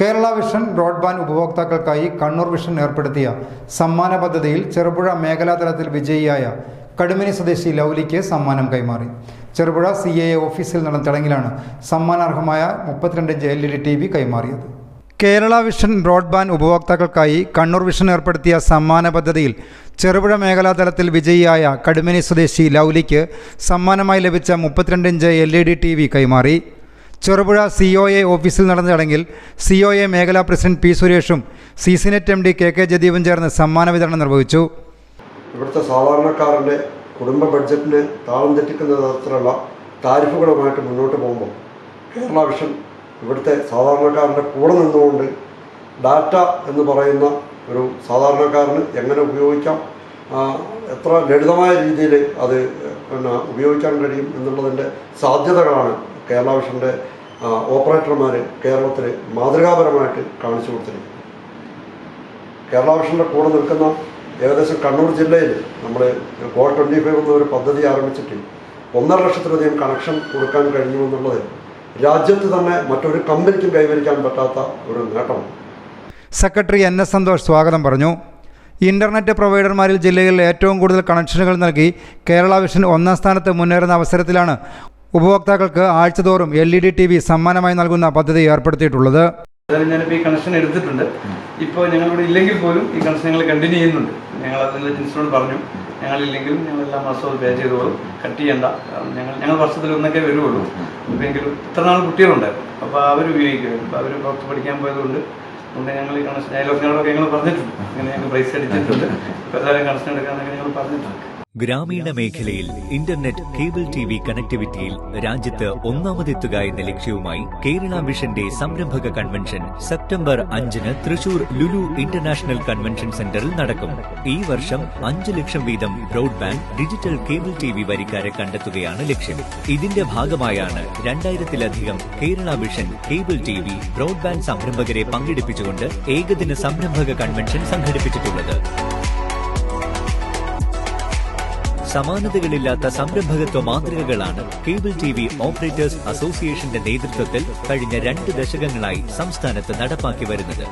Kerala vision broadband ഉപഭോക്താക്കൾക്കായി Kannur vision ഏർപ്പെടുത്തിയ സമ്മാന പദ്ധതിയിൽ ചെറുപുഴ മേഖലാതലത്തിൽ വിജയിയായ കടുമിനി സ്വദേശി ലൗലിക്ക് സമ്മാനം കൈമാറി. ചെറുപുഴ സി എ ഓഫീസിൽ നടന്ന ചടങ്ങിലാണ് സമ്മാനാർഹമായ മുപ്പത്തിരണ്ട് inch L E D T V കൈമാറിയത്. കേരള വിഷൻ ബ്രോഡ്ബാൻഡ് ഉപഭോക്താക്കൾക്കായി കണ്ണൂർ വിഷൻ ഏർപ്പെടുത്തിയ സമ്മാന പദ്ധതിയിൽ ചെറുപുഴ മേഖലാതലത്തിൽ വിജയിയായ കടുമിനി സ്വദേശി ലൗലിക്ക് സമ്മാനമായി ലഭിച്ച മുപ്പത്തിരണ്ട് inch L E D T V കൈമാറി. ചെറുപുഴ സി ഒ എ ഓഫീസിൽ നടന്ന ചടങ്ങിൽ സി ഒ എ മേഖലാ പ്രസിഡന്റ് പി സുരേഷും സി സിനെറ്റ് എം ഡി കെ കെ ജദീപും ചേർന്ന് സമ്മാന വിതരണം നിർവഹിച്ചു. ഇവിടുത്തെ സാധാരണക്കാരന്റെ കുടുംബ ബഡ്ജറ്റിന് താളം തെറ്റിക്കുന്ന തരത്തിലുള്ള താരിഫുകളുമായിട്ട് മുന്നോട്ട് പോകുമ്പോൾ കേരള വിഷൻ ഇവിടുത്തെ സാധാരണക്കാരന്റെ കൂടെ നിന്നുകൊണ്ട് ഡാറ്റ എന്ന് പറയുന്ന ഒരു സാധാരണക്കാരന് എങ്ങനെ ഉപയോഗിക്കാം എത്ര ലളിതമായ രീതിയിൽ അത് പിന്നെ ഉപയോഗിക്കാൻ കഴിയും എന്നുള്ളതിന്റെ സാധ്യതകളാണ് കേരള വിഷന്റെ ഓപ്പറേറ്റർമാർ കേരളത്തിൽ മാതൃകാപരമായിട്ട് കാണിച്ചു കൊടുത്തിരിക്കുന്നു. കേരള വിഷന്റെ കൂടെ നിൽക്കുന്ന ഏകദേശം കണ്ണൂർ ജില്ലയിൽ നമ്മൾ ഗോൾ ട്വന്റി ഫൈവ് എന്നൊരു പദ്ധതി ആരംഭിച്ചിട്ട് ഒന്നര ലക്ഷത്തിലധികം കണക്ഷൻ കൊടുക്കാൻ കഴിഞ്ഞു എന്നുള്ളത് രാജ്യത്ത് തന്നെ മറ്റൊരു കമ്പനിക്കും കൈവരിക്കാൻ പറ്റാത്ത ഒരു നേട്ടമാണ്. സെക്രട്ടറി എൻ എസ് സന്തോഷ് സ്വാഗതം പറഞ്ഞു. ഇന്റർനെറ്റ് പ്രൊവൈഡർമാരിൽ ജില്ലയിൽ ഏറ്റവും കൂടുതൽ കണക്ഷനുകൾ നൽകി കേരള വിഷൻ ഒന്നാം സ്ഥാനത്ത് മുന്നേറുന്ന അവസരത്തിലാണ് ഉപഭോക്താക്കൾക്ക് ആഴ്ചതോറും L E D T V സമ്മാനമായി നൽകുന്ന പദ്ധതി ഏർപ്പെടുത്തിയിട്ടുള്ളത്. ഏതായാലും ഞാനിപ്പോൾ ഈ കണക്ഷൻ എടുത്തിട്ടുണ്ട്. ഇപ്പോൾ ഞങ്ങളിവിടെ ഇല്ലെങ്കിൽ പോലും ഈ കണക്ഷൻ ഞങ്ങൾ കണ്ടിന്യൂ ചെയ്യുന്നുണ്ട്. ഞങ്ങൾ അതിന്റെ ജിൻസിനോട് പറഞ്ഞു. ഞങ്ങളില്ലെങ്കിലും ഞങ്ങൾ എല്ലാ മാസവും പേ ചെയ്തോളും. കട്ട് ചെയ്യണ്ട. ഞങ്ങൾ ഞങ്ങൾ വർഷത്തിൽ ഒന്നൊക്കെ വരുള്ളൂ എങ്കിലും ഇത്ര നാൾ കുട്ടികളുണ്ടായിരുന്നു അപ്പോൾ അവർ ഉപയോഗിക്കും. അപ്പോൾ അവർ പുറത്ത് പഠിക്കാൻ പോയതുകൊണ്ട് അതുകൊണ്ട് ഞങ്ങൾ ഈ കണക്ഷൻ അയലോക്കിനോടൊക്കെ ഞങ്ങൾ പറഞ്ഞിട്ടുണ്ട്. അങ്ങനെ ഞങ്ങൾ പ്രൈസ് അടിച്ചിട്ടുണ്ട്. ഇപ്പോൾ എല്ലാവരും കണക്ഷൻ എടുക്കാന്നൊക്കെ ഞങ്ങൾ പറഞ്ഞിട്ടുണ്ട്. ഗ്രാമീണ മേഖലയിൽ ഇന്റർനെറ്റ് കേബിൾ ടി വി കണക്ടിവിറ്റിയിൽ രാജ്യത്ത് ഒന്നാമതെത്തുക എന്ന ലക്ഷ്യവുമായി കേരള മിഷന്റെ സംരംഭക കൺവെൻഷൻ സെപ്റ്റംബർ അഞ്ചിന് തൃശൂർ ലുലു ഇന്റർനാഷണൽ കൺവെൻഷൻ സെന്ററിൽ നടക്കും. ഈ വർഷം അഞ്ച് ലക്ഷം വീതം broadband digital cable T V വരിക്കാരെ കണ്ടെത്തുകയാണ് ലക്ഷ്യം. ഇതിന്റെ ഭാഗമായാണ് രണ്ടായിരത്തിലധികം Kerala mission cable T V broadband സംരംഭകരെ പങ്കെടുപ്പിച്ചുകൊണ്ട് ഏകദിന സംരംഭക കൺവെൻഷൻ സംഘടിപ്പിച്ചിട്ടുള്ളത്. സമാനതകളില്ലാത്ത സംരംഭകത്വ മാതൃകകളാണ് കേബിൾ ടി വി ഓപ്പറേറ്റേഴ്സ് അസോസിയേഷന്റെ നേതൃത്വത്തിൽ കഴിഞ്ഞ രണ്ട് ദശകങ്ങളായി സംസ്ഥാനത്ത് നടപ്പാക്കി വരുന്നത്.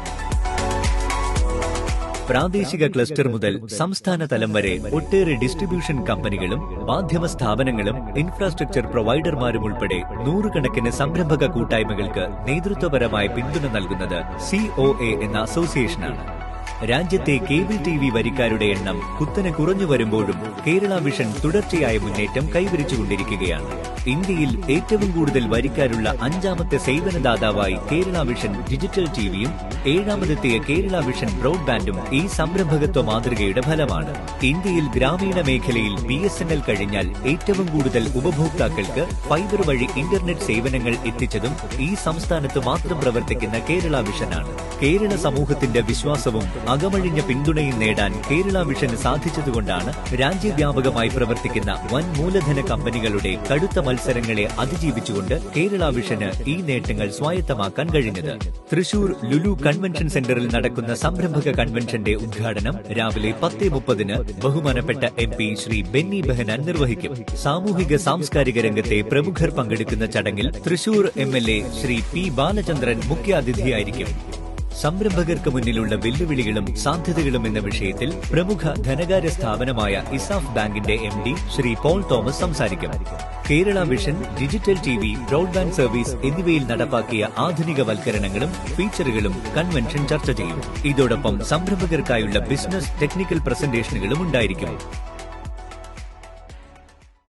പ്രാദേശിക ക്ലസ്റ്റർ മുതൽ സംസ്ഥാന തലം വരെ ഒട്ടേറെ ഡിസ്ട്രിബ്യൂഷൻ കമ്പനികളും മാധ്യമ സ്ഥാപനങ്ങളും ഇൻഫ്രാസ്ട്രക്ചർ പ്രൊവൈഡർമാരും ഉൾപ്പെടെ നൂറുകണക്കിന് സംരംഭക കൂട്ടായ്മകൾക്ക് നേതൃത്വപരമായ പിന്തുണ നൽകുന്നത് സി എന്ന അസോസിയേഷനാണ്. രാജ്യത്തെ കേബിൾ ടി വി വരിക്കാരുടെ എണ്ണം കുത്തനെ കുറഞ്ഞു വരുമ്പോഴും കേരള വിഷൻ തുടർച്ചയായ മുന്നേറ്റം കൈവരിച്ചുകൊണ്ടിരിക്കുകയാണ്. ഇന്ത്യയിൽ ഏറ്റവും കൂടുതൽ വരിക്കാരുള്ള അഞ്ചാമത്തെ സേവനദാതാവായി കേരള വിഷൻ ഡിജിറ്റൽ ടിവിയും ഏഴാമതെത്തിയ കേരള വിഷൻ ബ്രോഡ്ബാൻഡും ഈ സംരംഭകത്വ മാതൃകയുടെ ഫലമാണ്. ഇന്ത്യയിൽ ഗ്രാമീണ മേഖലയിൽ ബി എസ് എൻ എൽ കഴിഞ്ഞാൽ ഏറ്റവും കൂടുതൽ ഉപഭോക്താക്കൾക്ക് ഫൈബർ വഴി ഇന്റർനെറ്റ് സേവനങ്ങൾ എത്തിച്ചതും ഈ സംസ്ഥാനത്ത് മാത്രം പ്രവർത്തിക്കുന്ന കേരള വിഷനാണ്. കേരള സമൂഹത്തിന്റെ വിശ്വാസവും അകമഴിഞ്ഞ പിന്തുണയും നേടാൻ കേരള മിഷന് സാധിച്ചതുകൊണ്ടാണ് രാജ്യവ്യാപകമായി പ്രവർത്തിക്കുന്ന വൻ മൂലധന കമ്പനികളുടെ കടുത്ത മത്സരങ്ങളെ അതിജീവിച്ചുകൊണ്ട് കേരള മിഷന് ഈ നേട്ടങ്ങൾ സ്വായത്തമാക്കാൻ കഴിഞ്ഞത്. തൃശൂർ ലുലു കൺവെൻഷൻ സെന്ററിൽ നടക്കുന്ന സംരംഭക കൺവെൻഷന്റെ ഉദ്ഘാടനം രാവിലെ പത്ത് മുപ്പതിന് ബഹുമാനപ്പെട്ട എം പി ശ്രീ ബെന്നി ബെഹനാൻ നിർവഹിക്കും. സാമൂഹിക സാംസ്കാരിക രംഗത്തെ പ്രമുഖർ പങ്കെടുക്കുന്ന ചടങ്ങിൽ Thrissur M L A Shri P Balachandran മുഖ്യാതിഥിയായിരിക്കും. സംരംഭകർക്ക് മുന്നിലുള്ള വെല്ലുവിളികളും സാധ്യതകളും എന്ന വിഷയത്തിൽ പ്രമുഖ ധനകാര്യ സ്ഥാപനമായ ഇസാഫ് ബാങ്കിന്റെ എം ഡി ശ്രീ പോൾ തോമസ് സംസാരിക്കും. Kerala vision digital T V broadband service എന്നിവയിൽ നടപ്പാക്കിയ ആധുനികവൽക്കരണങ്ങളും ഫീച്ചറുകളും കൺവെൻഷൻ ചർച്ച ചെയ്യും. ഇതോടൊപ്പം സംരംഭകർക്കായുള്ള ബിസിനസ് ടെക്നിക്കൽ പ്രസന്റേഷനുകളും ഉണ്ടായിരിക്കും.